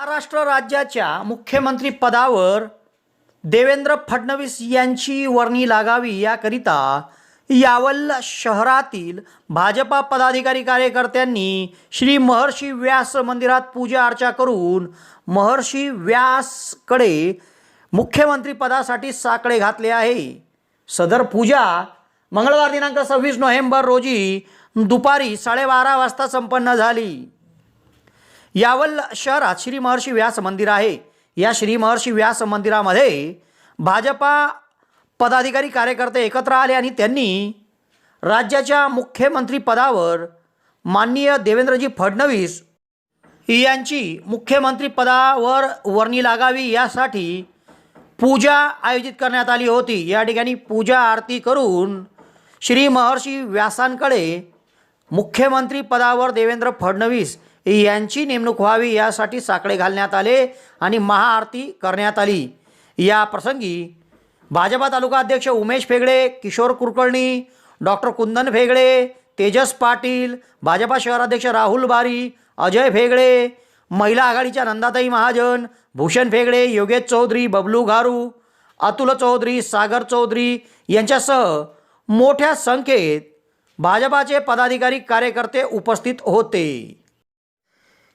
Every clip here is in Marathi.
महाराष्ट्र राज्याच्या मुख्यमंत्री पदावर देवेंद्र फडणवीस यांची वर्णी लागावी याकरिता यावल शहरातील भाजपा पदाधिकारी कार्यकर्त्यांनी श्री महर्षी व्यास मंदिरात पूजा अर्चा करून महर्षी व्यासकडे मुख्यमंत्री पदासाठी साकडे घातले आहे. सदर पूजा मंगळवार दिनांक सव्वीस नोव्हेंबर रोजी दुपारी साडेबारा वाजता संपन्न झाली. यावल शहरात श्री महर्षी व्यास मंदिर आहे. या श्री महर्षी व्यास मंदिरामध्ये भाजपा पदाधिकारी कार्यकर्ते एकत्र आले आणि त्यांनी राज्याच्या मुख्यमंत्री पदावर माननीय देवेंद्रजी फडणवीस यांची मुख्यमंत्री पदावर वर्णी लागावी यासाठी पूजा आयोजित करण्यात आली होती. या ठिकाणी पूजा आरती करून श्री महर्षी व्यासांकडे मुख्यमंत्री पदावर देवेंद्र फडणवीस यांची नेमणूक व्हावी यासाठी साकडे घालण्यात आले आणि महाआरती करण्यात आली. या प्रसंगी भाजपा तालुका अध्यक्ष उमेश फेगडे किशोर कुलकर्णी डॉक्टर कुंदन फेगडे तेजस पाटील भाजपा शहराध्यक्ष राहुल बारी अजय फेगडे महिला आघाडीच्या नंदाताई महाजन भूषण फेगडे योगेश चौधरी बबलू घारू अतुल चौधरी सागर चौधरी यांच्यासह मोठ्या संख्येत भाजपाचे पदाधिकारी कार्यकर्ते उपस्थित होते.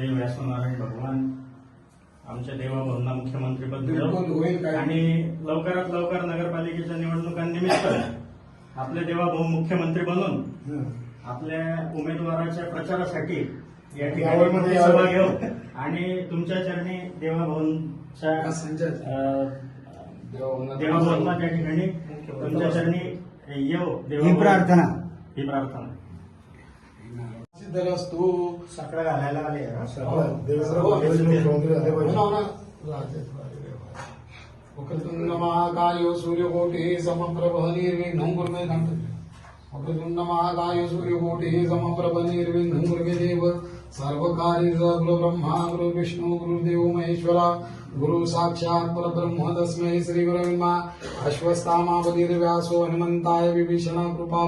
हे व्यासनारायण भगवान आमच्या मुख्यमंत्रीपद मिळव होईल काय? आणि लवकरात लवकर नगरपालिकेच्या निवडणुकांनिमित्त आपले देवाभाऊ मुख्यमंत्री बनून. आपल्या उमेदवाराच्या प्रचारासाठी या ठिकाणी यावं. सहभागी हो आणि तुमच्या चरणी देवाभाऊंना त्या ठिकाणी तुमच्या चरणी येऊ ही देवाभाऊ प्रार्थना. ही प्रार्थना. सिद्धिरस्तु. साकडं घालायला आले हो, पाहिजे. हो हो. वक्रतुंड महाकाय सूर्यकोटी समप्रभ निर्विघ्नं कुरु मे घंट वक्रतुंड महाकाय सूर्यकोटी समप्रभ निर्विघ्नं कुरु मे देव सर्वकार्य गुरु ब्रह्मा गुरु विष्णु गुरुदेव महेश्वरा गुरु साक्षात् परब्रह्म तस्मै श्री गुरवे नमः अश्वत्थामा बलिर्व्यासो हनुमन्ताय विभीषण कृपा